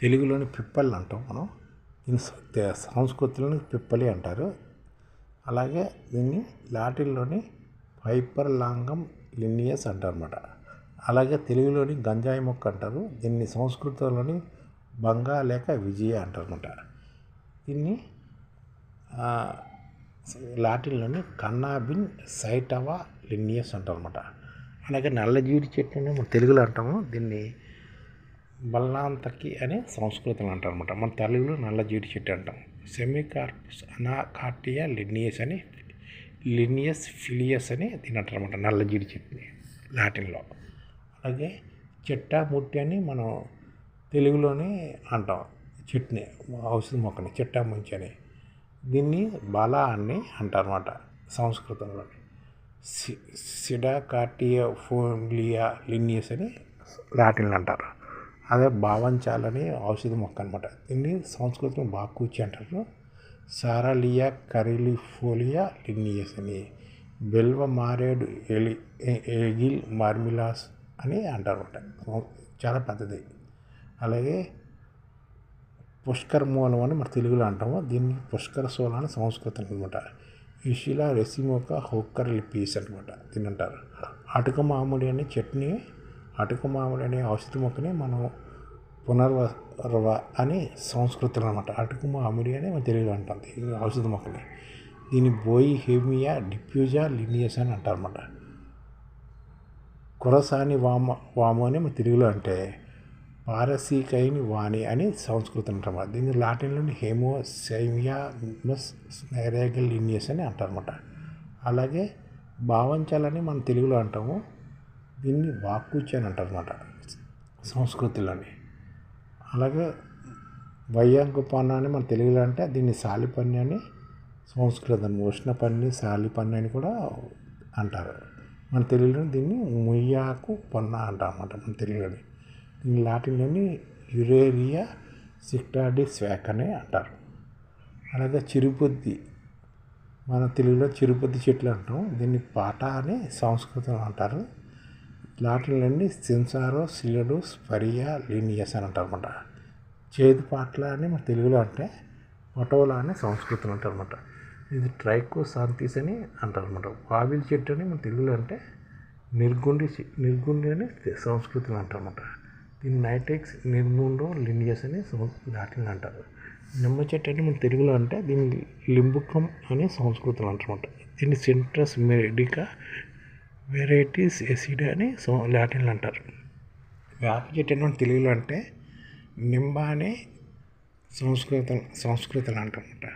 తెలుగులోని పిప్పళ్ళు అంటాం మనం. దీన్ని సంస్కృతిలోని పిప్పలి అంటారు. అలాగే దీన్ని లాటిన్లోని పైపర్ లాంగం లినియస్ అంటారు అనమాట అలాగే తెలుగులోని గంజాయి మొక్క అంటారు. దీన్ని సంస్కృతంలోని బంగా లేక విజయ అంటారనమాట దీన్ని ఆ, లాటిన్లోని కన్నాబిన్ సైటవా లినియస్ అంటారు అనమాట అలాగే నల్లజీడి చెట్టుని మన తెలుగులో అంటాము. దీన్ని బల్లాంతకి అని సంస్కృతం అంటారు అనమాట మన తెలుగులో నల్ల జీడి చెట్టు అంటాం. సెమికార్పస్ అనాకాటియా లినియస్ అని లినియస్ ఫిలియస్ అని దీని అంటారు అనమాట నల్ల జీడి చెట్టుని లాటిన్లో. అలాగే చెట్టా ముట్టి అని మనం తెలుగులోనే అంటాం చెట్టుని ఔషధ మొక్కని చెట్టా ముంచి అని దీన్ని బలా అని అంటారు అనమాట సంస్కృతంలో. సి సిడాకాటియా ఫోలియా లినియస్ అని లాటిన్లు అంటారు. అదే భావంచాలని ఔషధ మొక్క అనమాట దీన్ని సంస్కృతం బాకూచి అంటారు. సారాలియా కరిలిఫోలియా లిగ్నియస్ అని. బెల్వ మారేడు ఎలి ఏగిల్ ఎగిల్ మార్మిలాస్ అని అంటారు అనమాట చాలా పెద్దది. అలాగే పుష్కర మూలం అని మన తెలుగులో అంటాము. దీన్ని పుష్కర సోల అని సంస్కృతం అనమాట ఇషిలా రెసిమోక హోక్కర్ లిపీస్ అనమాట దీన్ని అంటారు. అటుక మామిడి అనే చట్నీ అటుకు మామిడి అనే ఔషధ మొక్కని మనం పునర్వ అని సంస్కృతం అనమాట అటుకు మామిడి అని మన తెలుగులో అంటుంది ఇది ఔషధ మొక్కని దీన్ని బోయి హేమియా డిప్యూజా లినియస్ అని అంటారు అనమాట కురసాని వామ వాము అని మన తెలుగులో అంటే పారసీకైని వాణి అని సంస్కృతం అంటారన్నమాట. దీన్ని లాటిన్లోని హేమో సైమియా మస్ స్నైరేగల్ లినియస్ అని అంటారన్నమాట. అలాగే భావంచాలని మనం తెలుగులో అంటాము. దీన్ని వాక్కుచి అని అంటారన్నమాట. సంస్కృతిలోని. అలాగే వయ్యాంకుపన్న అని మన తెలుగులో అంటే దీన్ని సాలిపన్ని అని సంస్కృతం ఉష్ణపన్ని సాలిపన్ని అని కూడా అంటారు. మన తెలుగులో దీన్ని ముయ్యాకు పన్న అంటాం మన తెలుగులోని. దీన్ని లాటిన్లోని యురేరియా సిక్టాడి స్వాక్ అని అంటారు. అలాగే చిరుపొద్ది మన తెలుగులో చిరుపొద్ది చెట్లు అంటాం. దీన్ని పాట అని సంస్కృతం అంటారు. లాటిన్లోని సెన్సారో సిలడు స్పరియా లీనియస్ అని అంటారు అనమాట చేతి పాటల అని మన తెలుగులో అంటే పటోలా అని సంస్కృతం అంటారు అనమాట ఇది ట్రైకో శాంతిస్ అని అంటారు అనమాట వావిల్ చెట్టు అని మన తెలుగులో అంటే నిర్గుండి నిర్గుండి అని సంస్కృతిని అంటారు అనమాట దీన్ని నైటెక్స్ నిర్గుండో లినియస్ అని లాటిన్ అంటారు. నిమ్మ చెట్టు అని మన తెలుగులో అంటే దీన్ని లింబుకం అని సంస్కృతులు అంటారన్నమాట దీన్ని సెంట్రస్ మెడికా వెరైటీస్ ఎసిడ్ అని సో లాటిన్లు అంటారు. వేప చెట్టు తెలుగులో అంటే నింబ అని సంస్కృతం సంస్కృతులు అంటారనమాట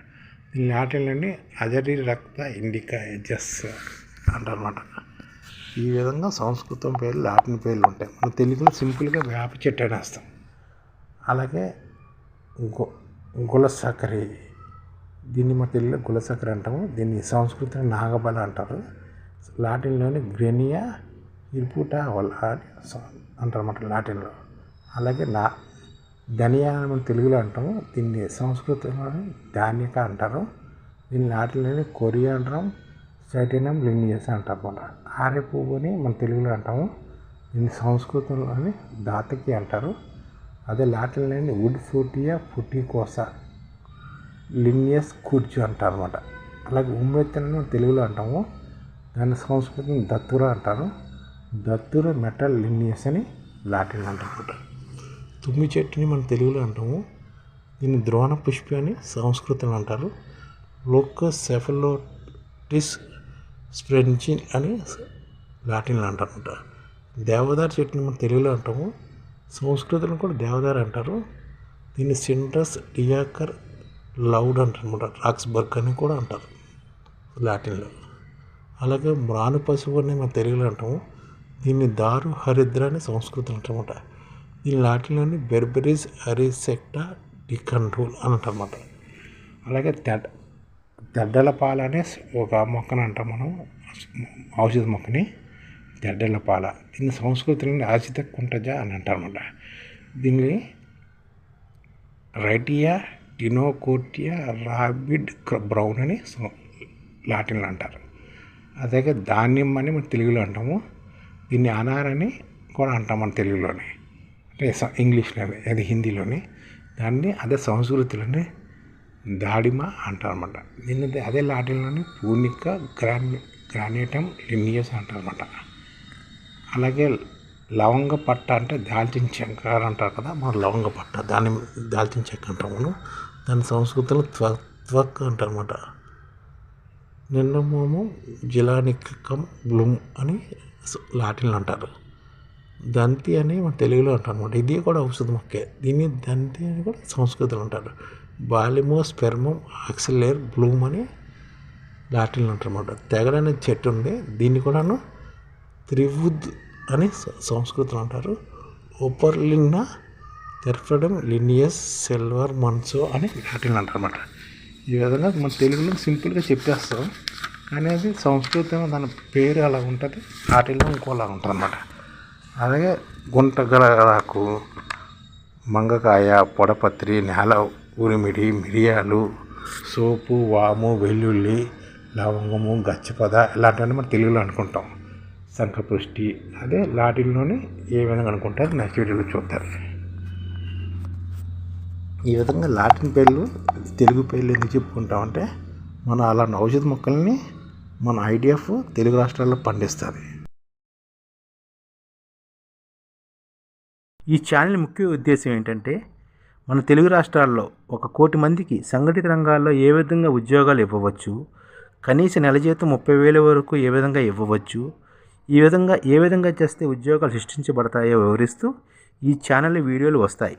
దీని లాటిన్లోని అజరి రక్త ఇండికా ఎజస్ అంటారనమాట ఈ విధంగా సంస్కృతం పేర్లు లాటిన్ పేర్లు ఉంటాయి. మన తెలుగులో సింపుల్గా వేప చెట్టు అనేస్తాం అలాగే గు గులసకరి దీన్ని మా తెలుగులో గులసకరి అంటాము. దీన్ని సంస్కృతం నాగబల అంటారు. లాటిన్లోని గ్రెనియా ఇర్పుటా వల్ల అంటారన్నమాట లాటిన్లో. అలాగే నా ధనియా అని మనం తెలుగులో అంటాము. దీన్ని సంస్కృతంలో ధాన్యక అంటారు. దీన్ని లాటిన్లోని కొరియాండ్రం సైటినం లినియస్ అంటారు అన్నమాట. ఆరే పువ్వుని మన తెలుగులో అంటాము. దీన్ని సంస్కృతంలోని దాతకి అంటారు. అదే లాటిన్లోని వుడ్ ఫ్రూటియా పుట్టికోస లినియస్ కుర్చు అంటారు అనమాట అలాగే ఉమ్మెత్తని మనం తెలుగులో అంటాము. దాన్ని సంస్కృతం దత్తుర అంటారు. దత్తుర మెటల్ లినియస్ అని లాటిన్ అంటారు. తుమ్మి చెట్టుని మన తెలుగులో అంటాము. దీన్ని ద్రోణ పుష్పి అని సంస్కృతం అంటారు. లోకస్ సెఫలోటిస్ స్ప్రెంచి అని లాటిన్లో అంటారనమాట దేవదారు చెట్టుని మన తెలుగులో అంటాము. సంస్కృతంలో కూడా దేవదారు అంటారు. దీన్ని సింట్రస్ డియాకర్ లౌడ్ అంటారు అనమాట రాక్స్బర్గ్ అని కూడా అంటారు లాటిన్లో. అలాగే మ్రాను పశువు అని మన తెలుగులో అంటాము. దీన్ని దారు హరిద్ర అని సంస్కృతం అంటారన్నమాట దీని లాటిన్లోని బెర్బరీస్ అరిసెక్టా డికంట్రోల్ అని అంటారన్నమాట అలాగే తెడ్ తెడ్డల పాల అనే ఒక మొక్కను అంటాం మనం. ఔషధ మొక్కని దెడ్డల పాల దీన్ని సంస్కృతిలోని ఆశిత కుంటజ అని అంటారన్నమాట దీన్ని రైటియా టినోకోటియా రాబిడ్ బ్రౌన్ అని లాటిన్లు అంటారు. అదే ధాన్యం అని మనం తెలుగులో అంటాము. దీన్ని అనారని కూడా అంటాం మన తెలుగులోనే. అంటే ఇంగ్లీష్లోనే అది హిందీలోని. దాన్ని అదే సంస్కృతిలోనే దాడిమ అంటారన్నమాట. దీన్ని అదే లాటిన్లోని పూర్ణిక గ్రాన్ గ్రానేటం లినియస్ అంటారన్నమాట. అలాగే లవంగ పట్ట అంటే దాల్చిన చెక్క అంటారు కదా మనం లవంగ పట్ట దాన్ని దాల్చిన చెక్క అంటాము దాని సంస్కృతిలో త్వ త్వక్ అంటారన్నమాట. నిన్నమోము జిలానిక్కం బ్లూమ్ అని స- లాటిన్లో అంటారు. దంతి అని మన తెలుగులో అంటారు అనమాట ఇది కూడా ఔషధ మొక్కే. దీన్ని దంతి అని కూడా సంస్కృతిలో అంటారు. బాలిమో స్పెర్మం ఆక్సిలేర్ బ్లూమ్ అని లాటిన్లో అంటారు అనమాట తెగడ అనే చెట్టు ఉంది. దీన్ని కూడాను త్రివుద్ అని సంస్కృతిలో అంటారు. ఓపర్లిన్న తెర్ఫడం లినియస్ సిల్వర్ మన్సో అని లాటిన్లో అంటారు అనమాట ఈ విధంగా మన తెలుగులో సింపుల్గా చెప్పేస్తాం. అనేది సంస్కృతం దాని పేరు అలా ఉంటుంది లాటిన్లో ఇంకోలా ఉంటుంది అనమాట అలాగే గుంటగలకు మంగకాయ పొడపత్రి నేల ఉరిమిడి మిరియాలు సోపు వాము వెల్లుల్లి లవంగము గచ్చపద ఇలాంటివన్నీ మనం తెలుగులో అనుకుంటాం. శంఖపుష్టి అదే లాటిల్లోనే ఏ విధంగా అనుకుంటారు నెక్స్ట్ వీడియోలో చూద్దాం ఈ విధంగా లాటిన్ పేర్లు తెలుగు పేర్లు ఎందుకు చెప్పుకుంటామంటే మనం అలాంటి ఔషధ మొక్కల్ని మన ఐడిఎఫ్ తెలుగు రాష్ట్రాల్లో పండిస్తుంది. ఈ ఛానల్ ముఖ్య ఉద్దేశం ఏంటంటే మన తెలుగు రాష్ట్రాల్లో ఒక కోటి మందికి సంఘటిత రంగాల్లో ఏ విధంగా ఉద్యోగాలు ఇవ్వవచ్చు కనీస నెల జీతం ముప్పై వేల వరకు ఏ విధంగా ఇవ్వవచ్చు ఈ విధంగా ఏ విధంగా చేస్తే ఉద్యోగాలు సృష్టించబడతాయో వివరిస్తూ ఈ ఛానల్ వీడియోలు వస్తాయి.